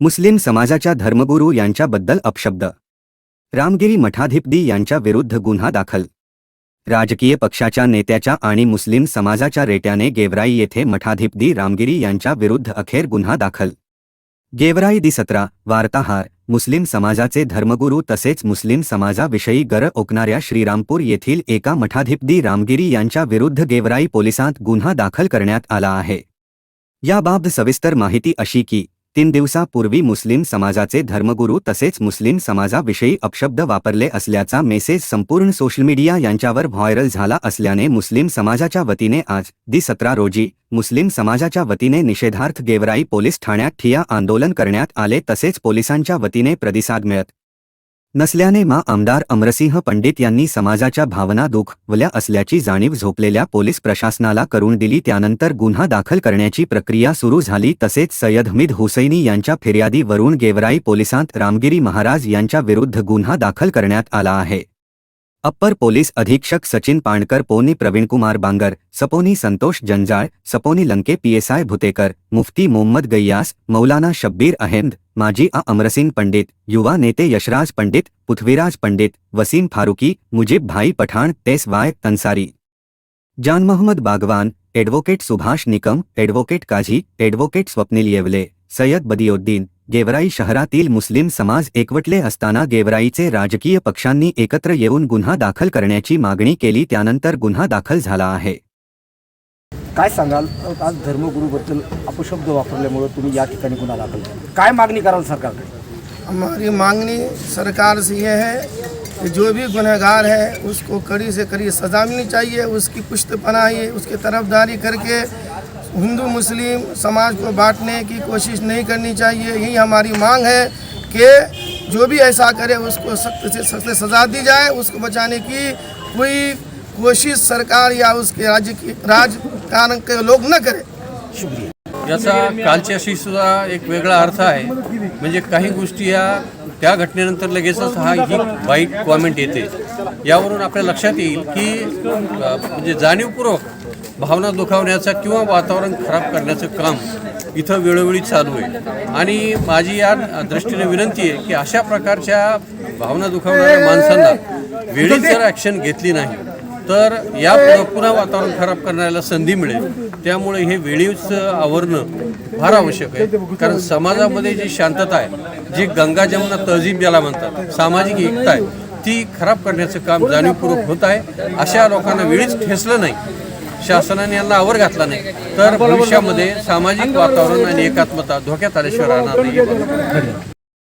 मुस्लिम समाजाच्या धर्मगुरू यांच्याबद्दल अपशब्द. रामगिरी मठाधिपदी यांच्या विरुद्ध गुन्हा दाखल. राजकीय पक्षाच्या नेत्याच्या आणि मुस्लिम समाजाच्या रेट्याने गेवराई येथे मठाधिपदी रामगिरी यांच्या विरुद्ध अखेर गुन्हा दाखल. गेवराई दि सतरा वार्ताहार मुस्लिम समाजाचे धर्मगुरू तसेच मुस्लिम समाजाविषयी गर ओकणाऱ्या श्रीरामपूर येथील एका मठाधिपदी रामगिरी यांच्या विरुद्ध गेवराई पोलिसांत गुन्हा दाखल करण्यात आला आहे. याबाबत सविस्तर माहिती अशी की तीन दिवसापूर्वी मुस्लिम समाजाचे धर्मगुरू तसेच मुस्लिम समाजाविषयी अपशब्द वापरले असल्याचा मेसेज संपूर्ण सोशल मीडिया यांच्यावर व्हायरल झाला असल्याने मुस्लिम समाजाच्या वतीने आज दि सतरा रोजी मुस्लिम समाजाच्या वतीने निषेधार्थ गेवराई पोलीस ठाण्यात ठिया आंदोलन करण्यात आले तसेच पोलिसांच्या वतीने प्रतिसाद मिळत नसल्याने मा आमदार अमरसिंह पंडित यांनी समाजाच्या भावना दुखवल्या असल्याची जाणीव झोपलेल्या पोलीस प्रशासनाला करून दिली. त्यानंतर गुन्हा दाखल करण्याची प्रक्रिया सुरू झाली. तसेच सय्यद हमीद हुसैनी यांच्या फिर्यादीवरून गेवराई पोलिसांत रामगिरी महाराज यांच्या विरुद्ध गुन्हा दाखल करण्यात आला आहे. अप्पर पोलीस अधीक्षक सचिन पाणकर पोनी प्रवीणकुमार बांगर सपोनी संतोष जंजाळ सपोनी लंके पीएसआय भुतेकर मुफ्ती मोहम्मद गय्यास मौलाना शब्बीर अहेमद माजी आ अमरसिंग पंडित युवा नेते यशराज पंडित पृथ्वीराज पंडित वसीम फारुकी मुजीब भाई पठाण टेस Y तन्सारी Jan Mohammad Bagwan advocate Subhash Nikam advocate Kazi advocate Swapnil Yewale Sayyad Badiuddin Georai शहरातील मुस्लिम समाज एकवटले असताना गेवराईचे राजकीय पक्षांनी एकत्र येऊन गुन्हा दाखल करण्याची मागणी केली त्यानंतर गुन्हा दाखल झाला आहे. काय सांगाल? आज धर्मगुरूबद्दल अपशब्द वापरल्यामुळे तुम्ही या ठिकाणी गुन्हा दाखल. काय मागणी कराल सरकारकडे? हमारी मांगनी सरकार से ये है कि जो भी गुनहगार है उसको कड़ी से कड़ी सज़ा मिलनी चाहिए उसकी पुश्त पनाही उसकी तरफदारी करके हिंदू मुस्लिम समाज को बांटने की कोशिश नहीं करनी चाहिए। यही हमारी मांग है कि जो भी ऐसा करे उसको सख्त से सख्त सज़ा दी जाए उसको बचाने की कोई कोशिश सरकार या उसके राज्य की राजकारण के लोग न करें। शुक्रिया। याचा कालच्याशी सुद्धा एक वेगळा अर्थ आहे. म्हणजे काही गोष्टी या त्या घटनेनंतर लगेचच हा ही वाईट कॉमेंट येते. यावरून आपल्या लक्षात येईल की म्हणजे जाणीवपूर्वक भावना दुखावण्याचा किंवा वातावरण खराब करण्याचं काम इथं वेळोवेळी चालू आहे. आणि माझी या दृष्टीने विनंती आहे की अशा प्रकारच्या भावना दुखावणाऱ्या माणसांना वेळीच जर ॲक्शन घेतली नाही तर या पुन्हा वातावरण खराब करण्याला संधी मिळेल. त्यामुळे हे वेळीच आवरणं फार आवश्यक आहे. कारण समाजामध्ये जी शांतता आहे जी गंगा जमुना तहजीब ज्याला म्हणतात सामाजिक एकता आहे ती खराब करण्याचं काम जाणीवपूर्वक होत आहे. अशा लोकांना वेळीच ठेसलं नाही. शासनाने यांना आवर घातला नाही. तर भविष्यामध्ये सामाजिक वातावरण आणि एकात्मता धोक्यात आल्याशिवाय राहणार नाही.